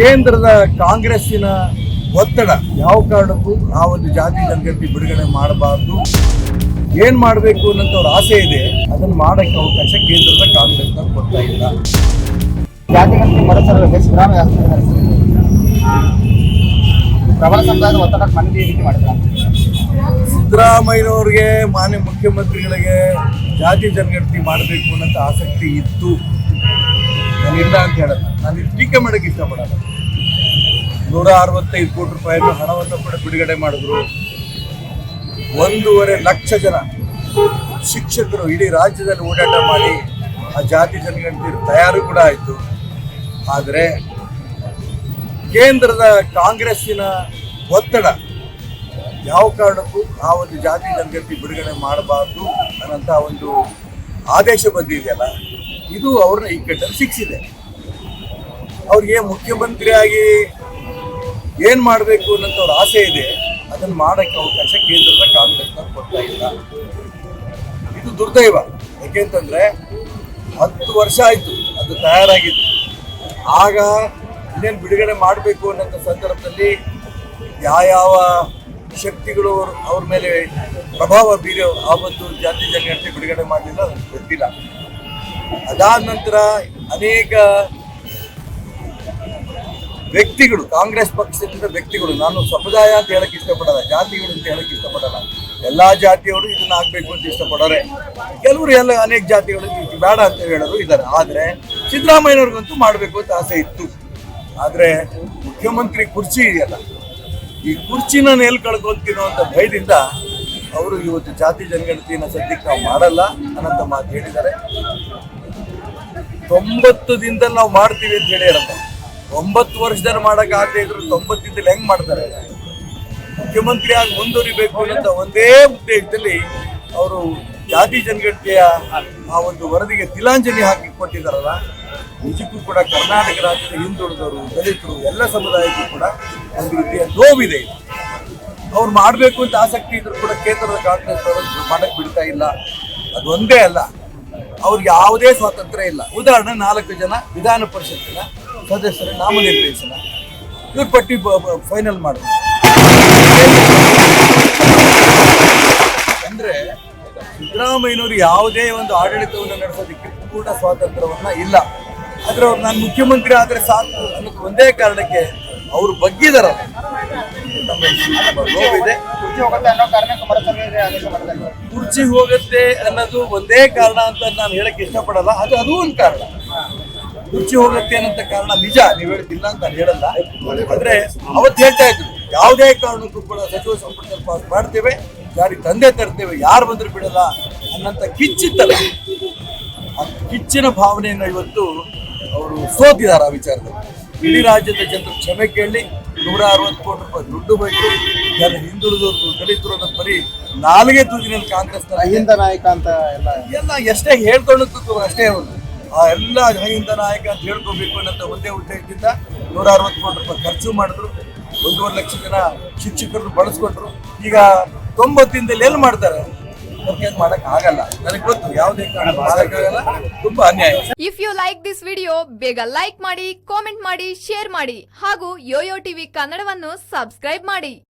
ಕೇಂದ್ರದ ಕಾಂಗ್ರೆಸ್ಸಿನ ಒತ್ತಡ ಯಾವ ಕಾರಣಕ್ಕೂ ಆ ಒಂದು ಜಾತಿ ಜನಗತಿ ಬಿಡುಗಡೆ ಮಾಡಬಾರ್ದು. ಏನ್ ಮಾಡಬೇಕು ಅನ್ನೋಂಥ ಅವ್ರ ಆಸೆ ಇದೆ. ಅದನ್ನು ಮಾಡಕ್ಕೆ ಅವಕಾಶ ಕೇಂದ್ರದ ಕಾಂಗ್ರೆಸ್ ಕೊಡ್ತಾ ಇಲ್ಲ. ಜಾತಿ ಮರುಸರಬೇಕು ಸಿದ್ದರಾಮಯ್ಯ ಪ್ರಬಲ ಸಮುದಾಯದ ಒತ್ತಡಕ್ಕೆ ಮನವಿ ರೀತಿ ಮಾಡಿದ್ದಾರೆ ಸಿದ್ದರಾಮಯ್ಯನವ್ರಿಗೆ ಮಾನ್ಯ ಮುಖ್ಯಮಂತ್ರಿಗಳಿಗೆ ಜಾತಿ ಜನಗಣತಿ ಮಾಡಬೇಕು ಅನ್ನೋಂಥ ಆಸಕ್ತಿ ಇತ್ತು. ನಾನು ಇಲ್ಲ ಅಂತ ಹೇಳಲ್ಲ. ನಾನು ಟೀಕೆ ಮಾಡೋಕ್ಕೆ ಇಷ್ಟಪಡಲ್ಲ. ನೂರ ಅರವತ್ತೈದು ಕೋಟಿ ರೂಪಾಯಿಯನ್ನು ಹಣವನ್ನು ಕೂಡ ಬಿಡುಗಡೆ ಮಾಡಿದ್ರು. ಒಂದೂವರೆ ಲಕ್ಷ ಜನ ಶಿಕ್ಷಕರು ಇಡೀ ರಾಜ್ಯದಲ್ಲಿ ಓಡಾಟ ಮಾಡಿ ಆ ಜಾತಿ ಜನಗಣತಿ ತಯಾರು ಕೂಡ ಆಯಿತು. ಆದರೆ ಕೇಂದ್ರದ ಕಾಂಗ್ರೆಸ್ಸಿನ ಒತ್ತಡ ಯಾವ ಕಾರಣಕ್ಕೂ ಆ ಒಂದು ಜಾತಿ ಜನಗಣತಿ ಬಿಡುಗಡೆ ಮಾಡಬಾರ್ದು ಅನ್ನೋಂಥ ಒಂದು ಆದೇಶ ಬಂದಿದೆಯಲ್ಲ ಇದು ಅವ್ರನ್ನ ಇಕ್ಕಟ್ಟಲ್ಲಿ ಸಿಕ್ಕಿಸಿದೆ ಅವ್ರಿಗೆ ಮುಖ್ಯಮಂತ್ರಿಯಾಗಿ ಏನು ಮಾಡಬೇಕು ಅನ್ನೋಂಥ ಅವ್ರ ಆಸೆ ಇದೆ. ಅದನ್ನು ಮಾಡೋಕ್ಕೆ ಅವಕಾಶ ಕೇಂದ್ರದ ಕಾಂಗ್ರೆಸ್ನವ್ರು ಕೊಡ್ತಾ ಇಲ್ಲ. ಇದು ದುರ್ದೈವ. ಯಾಕೆಂತಂದರೆ ಹತ್ತು ವರ್ಷ ಆಯಿತು ಅದು ತಯಾರಾಗಿತ್ತು ಆಗ ಇನ್ನೇನು ಬಿಡುಗಡೆ ಮಾಡಬೇಕು ಅನ್ನೋಂಥ ಸಂದರ್ಭದಲ್ಲಿ ಯಾವ್ಯಾವ ಶಕ್ತಿಗಳು ಅವ್ರ- ಮೇಲೆ ಪ್ರಭಾವ ಬೀರೋ ಆವತ್ತು ಜಾತಿ ಜನಗಣತಿ ಬಿಡುಗಡೆ ಮಾಡಲಿಲ್ಲ ನನಗೆ ಗೊತ್ತಿಲ್ಲ. ಅದಾದ ನಂತರ ಅನೇಕ ವ್ಯಕ್ತಿಗಳು, ಕಾಂಗ್ರೆಸ್ ಪಕ್ಷದಿಂದ ವ್ಯಕ್ತಿಗಳು, ನಾನು ಸಮುದಾಯ ಅಂತ ಹೇಳಕ್ ಇಷ್ಟಪಡಲ್ಲ, ಜಾತಿಗಳು ಅಂತ ಹೇಳಕ್ ಇಷ್ಟಪಡಲ್ಲ, ಎಲ್ಲಾ ಜಾತಿಯವರು ಇದನ್ನ ಆಗ್ಬೇಕು ಅಂತ ಇಷ್ಟಪಡೋರೆ. ಕೆಲವರು ಎಲ್ಲ ಅನೇಕ ಜಾತಿಗಳು, ಬೇಡ ಅಂತ ಹೇಳೋರು ಇದ್ದಾರೆ. ಆದ್ರೆ ಸಿದ್ದರಾಮಯ್ಯನವ್ರಿಗಂತೂ ಮಾಡಬೇಕು ಅಂತ ಆಸೆ ಇತ್ತು. ಆದ್ರೆ ಮುಖ್ಯಮಂತ್ರಿ ಕುರ್ಚಿ ಇದೆಯಲ್ಲ, ಈ ಕುರ್ಚಿನ ನೆಲ್ ಕಳ್ಕೊಂತೀನೋ ಅಂತ ಭಯದಿಂದ ಅವರು ಇವತ್ತು ಜಾತಿ ಜನಗಣತಿಯನ್ನು ಸದ್ಯಕ್ಕೆ ನಾವು ಮಾಡಲ್ಲ ಅನ್ನೋಂಥ ಮಾತು ಹೇಳಿದ್ದಾರೆ. ತೊಂಬತ್ತು ದಿನದಲ್ಲಿ ನಾವು ಮಾಡ್ತೀವಿ ಅಂತ ಹೇಳಿರಲ್ಲ ಒಂಬತ್ತು ವರ್ಷದಲ್ಲಿ ಮಾಡಕ್ ಆಗದೆ ಇದ್ರು ತೊಂಬತ್ತು ದಿನದಲ್ಲಿ ಹೆಂಗ್ ಮಾಡ್ತಾರೆ? ಮುಖ್ಯಮಂತ್ರಿ ಆಗಿ ಮುಂದುವರಿಬೇಕು ಅಂತ ಒಂದೇ ಉದ್ದೇಶದಲ್ಲಿ ಅವರು ಜಾತಿ ಜನಗಣತಿಯ ಆ ಒಂದು ವರದಿಗೆ ತಿಲಾಂಜಲಿ ಹಾಕಿ ಕೊಟ್ಟಿದ್ದಾರಲ್ಲ, ನಿಜಕ್ಕೂ ಕೂಡ ಕರ್ನಾಟಕ ರಾಜ್ಯದ ಹಿಂದುಳಿದವರು, ದಲಿತರು, ಎಲ್ಲ ಸಮುದಾಯಕ್ಕೂ ಕೂಡ ಒಂದು ರೀತಿಯ ನೋವಿದೆ. ಅವ್ರು ಮಾಡಬೇಕು ಅಂತ ಆಸಕ್ತಿ ಇದ್ರು ಕೂಡ ಕೇಂದ್ರದ ಕಾಂಗ್ರೆಸ್ ಅವರು ಮಾಡಕ್ ಬಿಡ್ತಾ ಇಲ್ಲ. ಅದೊಂದೇ ಅಲ್ಲ. ಅವ್ರಿಗೆ ಯಾವುದೇ ಸ್ವಾತಂತ್ರ್ಯ ಇಲ್ಲ. ಉದಾಹರಣೆ, ನಾಲ್ಕು ಜನ ವಿಧಾನ ಪರಿಷತ್ತಿನ ಸದಸ್ಯರ ನಾಮನಿರ್ದೇಶನ. ಇವ್ರ ಪಟ್ಟಿ ಫೈನಲ್ ಮಾಡಿದ್ರು ಅಂದ್ರೆ ಸಿದ್ದರಾಮಯ್ಯನವರು ಯಾವುದೇ ಒಂದು ಆಡಳಿತವನ್ನು ನಡೆಸೋದಕ್ಕೆ ಕೂಡ ಸ್ವಾತಂತ್ರ್ಯವನ್ನ ಇಲ್ಲ. ಆದ್ರೆ ಅವ್ರು ನಾನು ಮುಖ್ಯಮಂತ್ರಿ ಆದ್ರೆ ಸಾಕು ಅನ್ನೋದು ಒಂದೇ ಕಾರಣಕ್ಕೆ ಅವರು ತುಂಬಾ ಕುರ್ಚಿ ಹೋಗುತ್ತೆ ಅನ್ನೋ ಅನ್ನೋದು ಒಂದೇ ಕಾರಣ ಅಂತ ನಾನು ಹೇಳಕ್ ಇಷ್ಟಪಡಲ್ಲ. ಅದು ಅದು ಒಂದು ಕಾರಣ. ಕುರ್ಚಿ ಹೋಗುತ್ತೆ ಅನ್ನೋಂಥ ಕಾರಣ ನಿಜ. ನೀವು ಹೇಳ್ತಿಲ್ಲ ಅಂತ ನಾನು ಹೇಳಲ್ಲ. ಆದ್ರೆ ಅವತ್ತು ಹೇಳ್ತಾ ಇದ್ರು, ಯಾವುದೇ ಕಾರಣಕ್ಕೂ ಕೂಡ ಸಚಿವ ಸಂಪುಟದಲ್ಲಿ ಪಾಸ್ ಮಾಡ್ತೇವೆ, ಯಾರಿಗೆ ತಂದೆ ತರ್ತೇವೆ, ಯಾರು ಬಂದ್ರು ಬಿಡಲ್ಲ ಅನ್ನಂತ ಕಿಚ್ಚಿತ್ತಲ್ಲ. ಆ ಕಿಚ್ಚಿನ ಭಾವನೆಯನ್ನು ಇವತ್ತು ಅವರು ಸೋತಿದ್ದಾರೆ ಆ ವಿಚಾರದಲ್ಲಿ. ಇಡೀ ರಾಜ್ಯದ ಜನರು ಕ್ಷಮೆ ಕೇಳಿ ನೂರ ಅರವತ್ತು ಕೋಟಿ ರೂಪಾಯಿ ದುಡ್ಡು ಬೇಕು ಜನ ಹಿಂದುಳಿದವರು ದಲಿತರು ಅನ್ನೋದು ಬರೀ ನಾಲ್ಗೆ ತುದಿನಲ್ಲಿ ಕಾಂಗ್ರೆಸ್ ಅಹಿಂದ ನಾಯಕ ಅಂತ ಎಲ್ಲ. ಎಲ್ಲ ಎಷ್ಟೇ ಹೇಳ್ಕೊಳ್ಳೋದಕ್ಕೂ ಅಷ್ಟೇ ಅವರು ಆ ಎಲ್ಲ ಅಹಿಂದ ನಾಯಕ ಅಂತ ಹೇಳ್ಕೋಬೇಕು ಅನ್ನೋ ಒಂದೇ ಉದ್ದೇಶದಿಂದ ನೂರ ಅರವತ್ತು ಕೋಟಿ ರೂಪಾಯಿ ಖರ್ಚು ಮಾಡಿದ್ರು. ಒಂದೂವರೆ ಲಕ್ಷ ಜನ ಶಿಕ್ಷಕರನ್ನು ಬಳಸ್ಕೊಟ್ರು ಈಗ ತೊಂಬತ್ತಿಂದಲ್ಲಿ ಎಲ್ಲಿ ಮಾಡ್ತಾರೆ? If you like this video ಬೇಗ ಲೈಕ್ ಮಾಡಿ ಕಾಮೆಂಟ್ ಮಾಡಿ ಶೇರ್ ಮಾಡಿ. ಹಾಗೂ ಯೋಯೋ ಟಿವಿ ಕನ್ನಡವನ್ನು ಸಬ್ಸ್ಕ್ರೈಬ್ ಮಾಡಿ.